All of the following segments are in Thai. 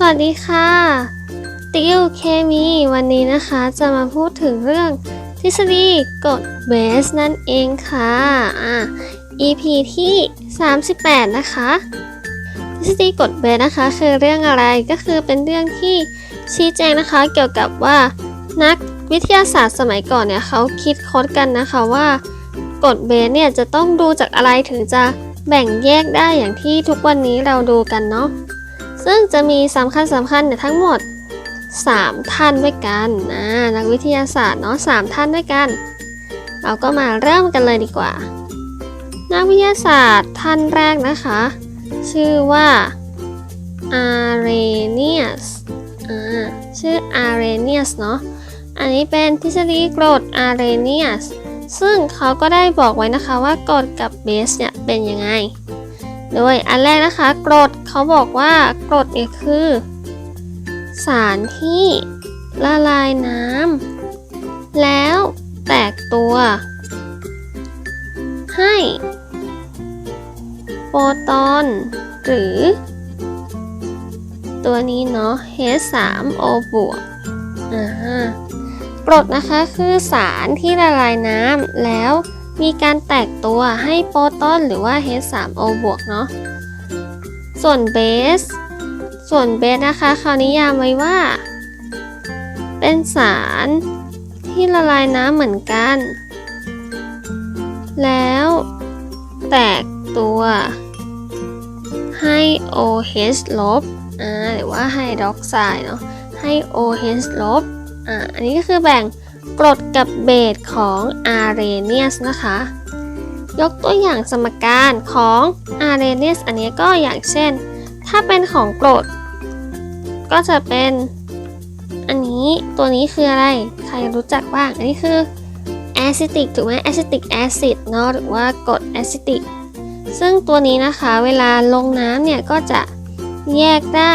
สวัสดีค่ะ ติวเคมี วันนี้นะคะจะมาพูดถึงเรื่องทฤษฎีกฎเบสนั่นเองค่ะอะ EP ที่ 38 นะคะ ทฤษฎีกฎเบสนะคะ คือเรื่องอะไรก็คือเป็นเรื่องที่ชี้แจงนะคะเกี่ยวกับว่านักวิทยาศาสตร์สมัยก่อนเนี่ยเขาคิดค้นกันนะคะว่ากฎเบสเนี่ยจะต้องดูจากอะไรถึงจะแบ่งแยกได้อย่างที่ทุกวันนี้เราดูกันเนาะ ซึ่งจะมีสำคัญสำคัญเนี่ยทั้งหมด 3 ท่านด้วยกันนะนักวิทยาศาสตร์เนาะสามท่านด้วยกัน เราก็มาเริ่มกันเลยดีกว่า นักวิทยาศาสตร์ท่านแรกนะคะ ชื่อว่า Arrhenius อ่าชื่อ Arrhenius เนาะอันนี้เป็นทฤษฎีกรด Arrhenius ซึ่งเขาก็ได้บอกไว้นะคะว่ากรดกับเบสเนี่ยเป็นยังไง โดยอันแรกนะคะกรดเขาบอกว่ากรดเนี่ยคือ สารที่ละลายน้ำแล้วแตกตัว ให้โปรตอนหรือ ตัวนี้เนาะ H3O บวกกรดนะคะคือสารที่ละลายน้ำแล้ว มีการแตกตัวให้โปรตอนหรือว่า H3O บวกเนาะ ส่วนเบส ส่วนเบสนะคะเขานิยามไว้ว่า เป็นสารที่ละลายน้ำเหมือนกัน แล้วแตกตัวให้ OH ลบอ่าหรือว่าไฮดรอกไซด์เนาะให้ OH ลบอ่าอันนี้ก็คือแบ่ง กรดกับเบสของ Arrhenius นะคะ ยกตัวอย่างสมการของ Arrhenius อันนี้ก็อย่างเช่น ถ้าเป็นของกรด ก็จะเป็น อันนี้ตัวนี้คืออะไร ใครรู้จักบ้าง อันนี้คือ acetic ถูกไหม acetic acid เนาะหรือว่ากรด acetic ซึ่งตัวนี้นะคะเวลาลงน้ำเนี่ยก็จะแยกได้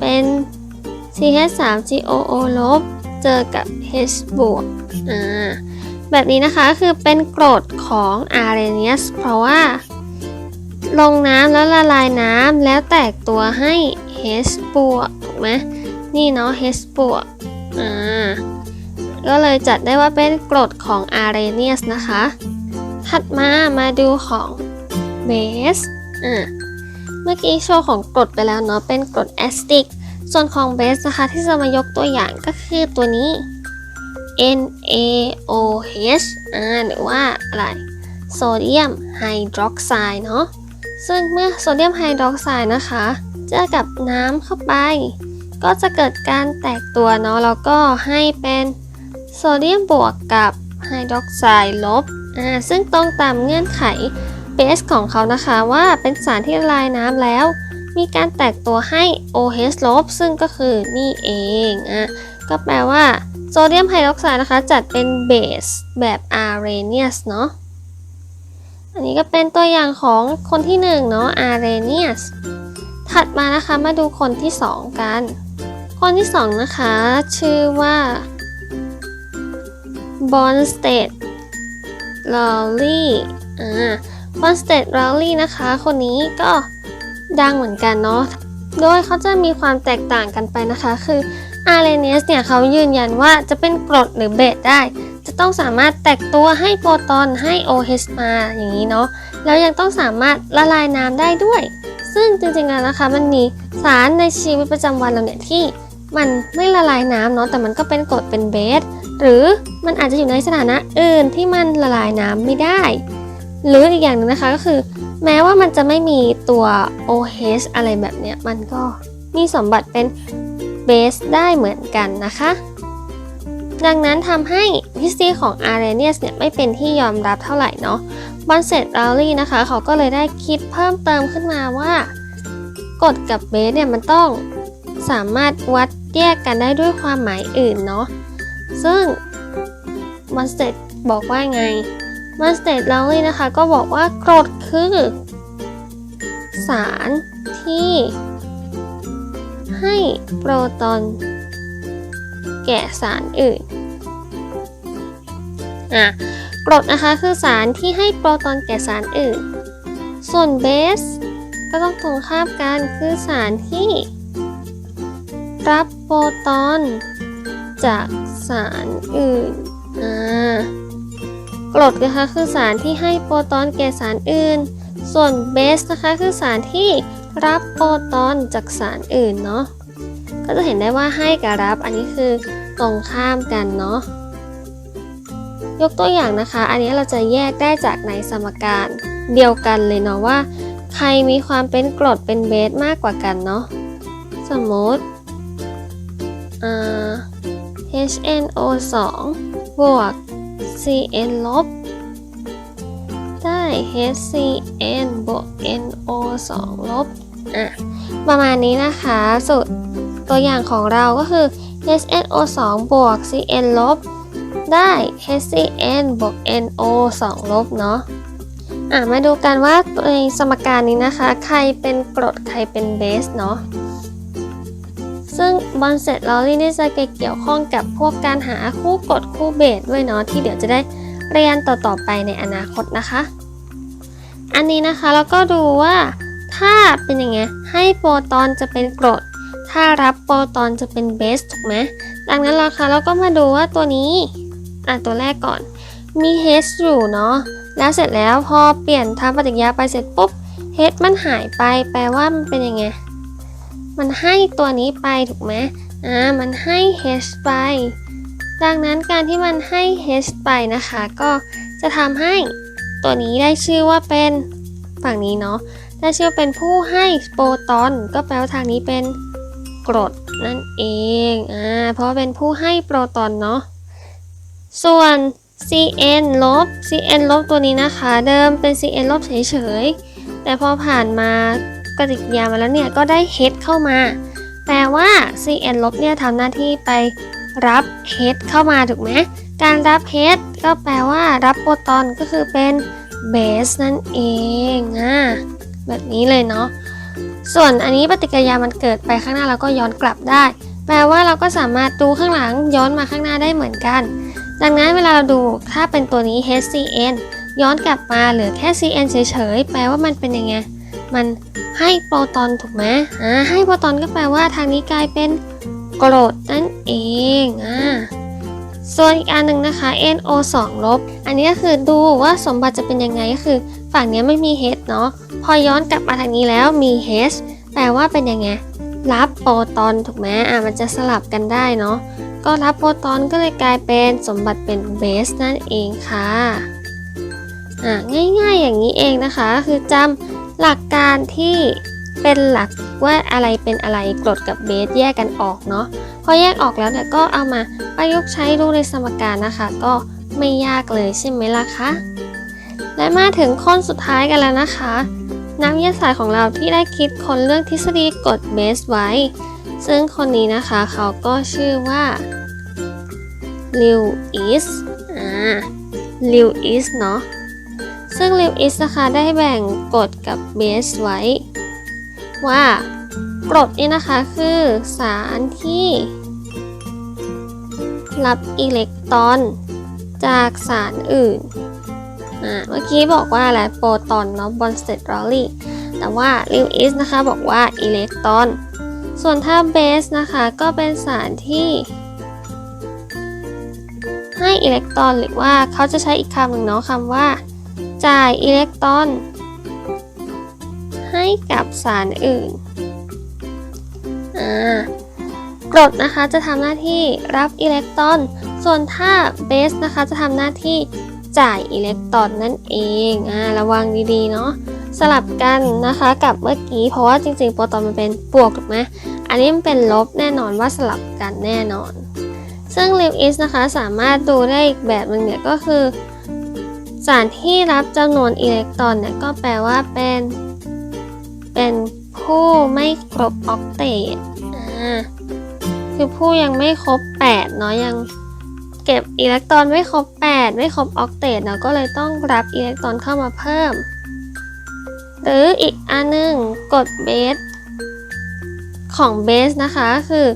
เป็น CH3COO ลบ เจอกับ H บวกอ่าแบบนี้นะคะคือเป็นกรดของ Arrhenius เพราะว่า ลงน้ำแล้วละลายน้ำแล้วแตกตัวให้ H บวกถูกไหมนี่เนาะ H บวกอ่าก็เลยจัดได้ว่าเป็นกรดของ Arrhenius นะคะ ถัดมามาดูของ Base อ่าเมื่อกี้โชว์ของกรดไปแล้วเนาะเป็นกรดแอสติก ส่วนของเบสนะคะที่จะมายกตัวอย่างก็คือตัวนี้ NaOH อ่าหรือว่าอะไรโซเดียมไฮดรอกไซด์เนาะซึ่งเมื่อโซเดียมไฮดรอกไซด์นะคะ เจอกับน้ำเข้าไป ก็จะเกิดการแตกตัวเนาะแล้วก็ให้เป็นโซเดียมบวกกับไฮดรอกไซด์ลบอ่าซึ่งตรงตามเงื่อนไขเบสของเขานะคะว่าเป็นสารที่ละลายน้ำแล้ว มีการแตกตัวให้ OH ลบซึ่งก็คือนี่เองอะก็แปลว่าโซเดียมไฮดรอกไซด์นะคะ จัดเป็นเบสแบบ Arrhenius เนาะอันนี้ก็เป็นตัวอย่างของคนที่1เนาะ Arrhenius ถัดมานะคะมาดูคนที่ 2 กัน คนที่ 2 นะคะ ชื่อว่า Bonsted Lowry อ่า Bonsted Lowry นะคะ คนนี้ก็ ดังเหมือนกันเนาะ โดยเขาจะมีความแตกต่างกันไปนะคะ คืออารเรเนสเนี่ยเขายืนยันว่าจะเป็นกรดหรือเบสได้ จะต้องสามารถแตกตัวให้โปรตอนให้ OH มาอย่างนี้เนาะ แล้วยังต้องสามารถละลายน้ำได้ด้วย ซึ่งจริงๆแล้วนะคะ มันมีสารในชีวิตประจำวันเราเนี่ยที่มันไม่ละลายน้ำเนาะ แต่มันก็เป็นกรดเป็นเบส หรือมันอาจจะอยู่ในสถานะอื่นที่มันละลายน้ำไม่ได้ หรืออีกอย่างหนึ่งนะคะก็คือ แม้ว่ามันจะไม่มีตัว OH อะไรแบบเนี้ย มันก็มีสมบัติเป็นเบสได้เหมือนกันนะคะ ดังนั้นทำให้ทฤษฎีของ Arrhenius เนี่ยไม่เป็นที่ยอมรับเท่าไหร่เนาะบอนเซตลารีนะคะ เขาก็เลยได้คิดเพิ่มเติมขึ้นมาว่ากรดกับเบสเนี่ยมันต้องสามารถวัดแยกกันได้ด้วยความหมายอื่นเนาะซึ่งบอนเซตบอกว่าไง บอนเซตลารีนะคะ ก็บอกว่ากรดคือ สารที่ ให้โปรตอน แก่สารอื่นอะกรดนะคะคือสารที่ให้โปรตอนแก่สารอื่น ส่วนเบส ก็ต้องตรงข้ามกันคือสารที่ รับโปรตอน จากสารอื่นอ่า กรดนะคะคือสารที่ให้โปรตอนแก่สารอื่น ส่วนเบสนะคะคือสารที่รับโปรตอนจากสารอื่นเนาะ ก็จะเห็นได้ว่าให้กับรับอันนี้คือตรงข้ามกันเนาะ ยกตัวอย่างนะคะ อันนี้เราจะแยกได้จากในสมการเดียวกันเลยเนาะว่า ใครมีความเป็นกรดเป็นเบสมากกว่ากันเนาะ สมมติ HNO2 บวก CN ลบ ได้ HCN บวก NO2 ลบ อะ ประมาณนี้นะคะสูตรตัวอย่างของเราก็คือ HNO2 บวก CN ลบ ได้ HCN บวก NO 2 ลบ เนาะอะ มาดูกันว่าในสมการนี้นะคะ ใครเป็นกรดใครเป็นเบสเนาะ ซึ่งบอนเซตลอรี่นี่จะเกี่ยวข้องกับพวกการหาคู่กดคู่เบสด้วยเนาะที่เดี๋ยวจะได้เรียนต่อๆไปในอนาคตนะคะ อันนี้นะคะแล้วก็ดูว่าถ้าเป็นยังไงให้โปรตอนจะเป็นกรด ถ้ารับโปรตอนจะเป็นเบสถูกไหมดังนั้นเราค่ะเราก็มาดูว่าตัวนี้อะตัวแรกก่อนมี H อยู่เนาะแล้วเสร็จแล้วพอเปลี่ยนทำปฏิกิริยาไปเสร็จปุ๊บ H มันหายไปแปลว่ามันเป็นยังไง มันให้ตัวนี้ไปถูกไหมอ่า มันให้ H ไป ดังนั้นการที่มันให้ H ไปนะคะ ก็จะทำให้ตัวนี้ได้ชื่อว่าเป็นฝั่งนี้เนาะ ได้ชื่อเป็นผู้ให้โปรตอน ก็แปลว่าทางนี้เป็นกรดนั่นเอง อ่า เพราะเป็นผู้ให้โปรตอนเนาะ ส่วน Cn ลบ Cn ลบตัวนี้นะคะ เดิมเป็น Cn ลบเฉยๆ แต่พอผ่านมา ปฏิกิริยามาแล้วเนี่ยก็ได้ H เข้ามา แปลว่า Cn ลบเนี่ยทำหน้าที่ไปรับ H เข้ามาถูกไหมการรับ H ก็แปลว่า รับโปรตอนก็คือเป็นเบสนั่นเองอะแบบนี้เลยเนาะส่วนอันนี้ปฏิกิริยามันเกิดไปข้างหน้าแล้วก็ย้อนกลับได้ แปลว่าเราก็สามารถดูข้างหลังย้อนมาข้างหน้าได้เหมือนกัน ดังนั้นเวลาเราดูถ้าเป็นตัวนี้ HCN ย้อนกลับมาเหลือแค่ CN เฉยๆ แปลว่ามันเป็นยังไง มัน ให้โปรตอนถูกไหมอ่าให้โปรตอนก็แปลว่าทางนี้กลายเป็นกรดนั่นเองอ่าส่วนอีกอันหนึ่งนะคะ NO 2ลบ อันนี้ก็คือดูว่าสมบัติจะเป็นยังไงก็คือฝั่งนี้ไม่มี H เนาะ พอย้อนกลับมาทางนี้แล้วมี H แปลว่าเป็นยังไง รับโปรตอนถูกไหมอะมันจะสลับกันได้เนาะ ก็รับโปรตอนก็เลยกลายเป็นสมบัติเป็นเบสนั่นเองค่ะ อะง่ายๆอย่างนี้เองนะคะ คือจำ หลักการที่เป็นหลักว่าอะไรเป็นอะไรกรดกับเบสแยกกันออกเนาะพอแยกออกแล้วเนี่ยก็เอามาประยุกต์ใช้ดูในสมการนะคะ ก็ไม่ยากเลยใช่ไหมล่ะคะและมาถึงข้อสุดท้ายกันแล้วนะคะ นักวิทยาศาสตร์ของเราที่ได้คิดค้นเรื่องทฤษฎีกรดเบสไว้ ซึ่งคนนี้นะคะเขาก็ชื่อว่าลิวอิสอ่าลิวอิสเนาะ ซึ่งลิวอิสนะคะได้แบ่งกรดกับเบสไว้ ว่ากรดนี่นะคะคือสารที่รับอิเล็กตรอนจากสารอื่นอ่าเมื่อกี้บอกว่าอะไรโปรตอนเนาะบอนสเตตรอลี่แต่ว่าลิวอิสนะคะบอกว่าอิเล็กตรอน ส่วนถ้าเบสนะคะก็เป็นสารที่ ให้อิเล็กตรอนหรือว่าเขาจะใช้อีกคำหนึ่งเนาะคำว่า จ่ายอิเล็กตรอน ให้กับสารอื่นอ่ากรดนะคะจะทำหน้าที่รับอิเล็กตรอน ส่วนถ้าเบสนะคะจะทำหน้าที่จ่ายอิเล็กตรอนนั่นเองอ่าระวังดีๆเนาะสลับกันนะคะกับเมื่อกี้เพราะว่าจริงๆโปรตอนมันเป็นบวกถูกไหมอันนี้มันเป็นลบแน่นอนว่าสลับกันแน่นอน ซึ่งลิวอิสนะคะสามารถดูได้อีกแบบหนึ่งเนี่ยก็คือ สารที่รับจำนวนอิเล็กตรอนเนี่ยก็แปลว่าเป็น เป็นผู้ไม่ครบออกเตตอ่าคือผู้ยังไม่ครบ8เนาะยังเก็บอิเล็กตรอนไม่ครบ 8 ไม่ครบออกเตตเนาะก็เลยต้องรับอิเล็กตรอนเข้ามาเพิ่ม หรืออีกอันหนึงกดเบสของเบสนะคะก็คือ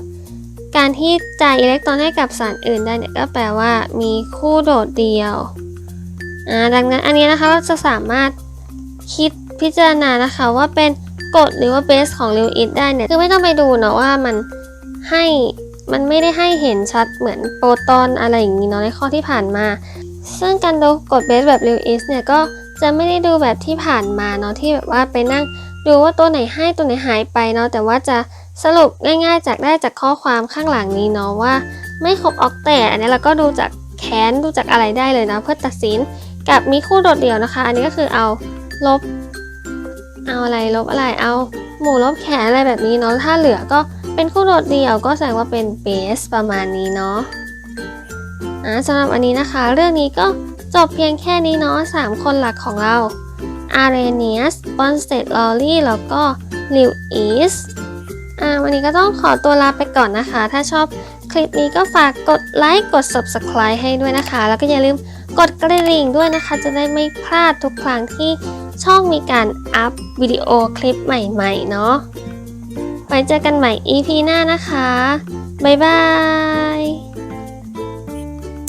การที่จ่ายอิเล็กตรอนให้กับสารอื่นได้เนี่ยก็แปลว่ามีคู่โดดเดียว อ่าดังนั้นอันนี้นะคะเราจะสามารถคิดพิจารณานะคะว่าเป็นกรดหรือว่าเบสของลิวอิสได้เนี่ยคือไม่ต้องไปดูเนาะว่ามันให้มันไม่ได้ให้เห็นชัดเหมือนโปรตอนอะไรอย่างนี้เนาะในข้อที่ผ่านมา ซึ่งการดูกดเบสแบบลิวอิสเนี่ยก็จะไม่ได้ดูแบบที่ผ่านมาเนาะที่แบบว่าไปนั่งดูว่าตัวไหนให้ตัวไหนหายไปเนาะแต่ว่าจะสรุปง่ายๆ จากได้จากข้อความข้างหลังนี้เนาะว่า ไม่ครบออกแตอันนี้เราก็ดูจากแค้นดูจากอะไรได้เลยนะเพื่อตัดสิน กับมีคู่โดดเดี่ยวนะคะ อันนี้ก็คือเอาลบ เอาอะไรลบอะไรเอาหมู่ลบแขนอะไรแบบนี้เนาะถ้าเหลือก็เป็นคู่โดดเดี่ยวก็แสดงว่าเป็นเบสประมาณนี้เนาะอ่าสำหรับอันนี้นะคะ เรื่องนี้ก็จบเพียงแค่นี้เนาะสามคนหลักของเราอาร์เรเนียสบอนสเตดลอรี่แล้วก็ลิวอีสอ่าวันนี้ก็ต้องขอตัวลาไปก่อนนะคะ ถ้าชอบคลิปนี้ก็ฝากกดไลค์กด subscribe ให้ด้วยนะคะ แล้วก็อย่าลืม กดกระดิ่งด้วยนะคะ จะได้ไม่พลาดทุกครั้งที่ช่องมีการอัพวิดีโอคลิปใหม่ๆเนาะไว้เจอกันใหม่ EP หน้านะคะ บ๊ายบาย